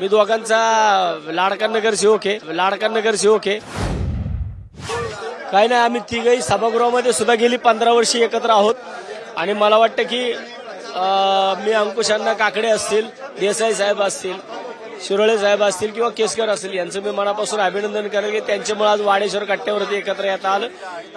मी दोघांचा लाडका नगरसेवक आहे. लाडका नगरसेवक आहे. काही नाही आम्ही तिघही सभागृहामध्ये सुद्धा गेली पंधरा वर्षी एकत्र आहोत. आणि मला वाटतं की मी अंकुशांना काकडे असतील देसाई साहेब असतील शिरोळे साहेब असतील किंवा केसकर असतील यांचं मी मनापासून अभिनंदन करेन की त्यांच्यामुळे आज वाडेश्वर कट्ट्यावरती एकत्र येता आलं.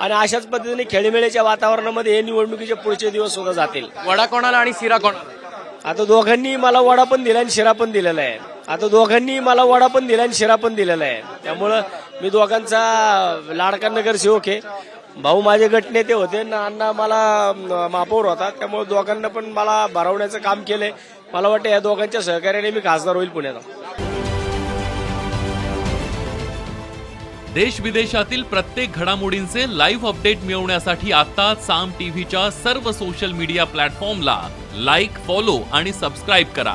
आणि अशाच पद्धतीने खेळीमेळीच्या वातावरणामध्ये हे निवडणुकीचे पुढचे दिवस सुद्धा जातील. वडा कोणाला आणि शिरा कोणाला? आता दोघांनी मला वडा पण दिला आणि शिरा पण दिलेला आहे. आता दोघांनी मला वडा पण दिला आणि शिरा पण दिलेला आहे. त्यामुळं मी दोघांचा लाडका नगरसेवक आहे. भाऊ माझे गटनेते होते ना अण्णा मला अं, होता. त्यामुळे दोघांना पण मला भरवण्याचं काम केलंय. मला वाटतं या दोघांच्या सहकार्याने मी खासदार होईल पुण्याचा. देश विदेशातील प्रत्येक घडामोडींचे लाईव्ह अपडेट मिळवण्यासाठी आता साम टीव्हीच्या सर्व सोशल मीडिया प्लॅटफॉर्मला लाईक फॉलो आणि सबस्क्राईब करा.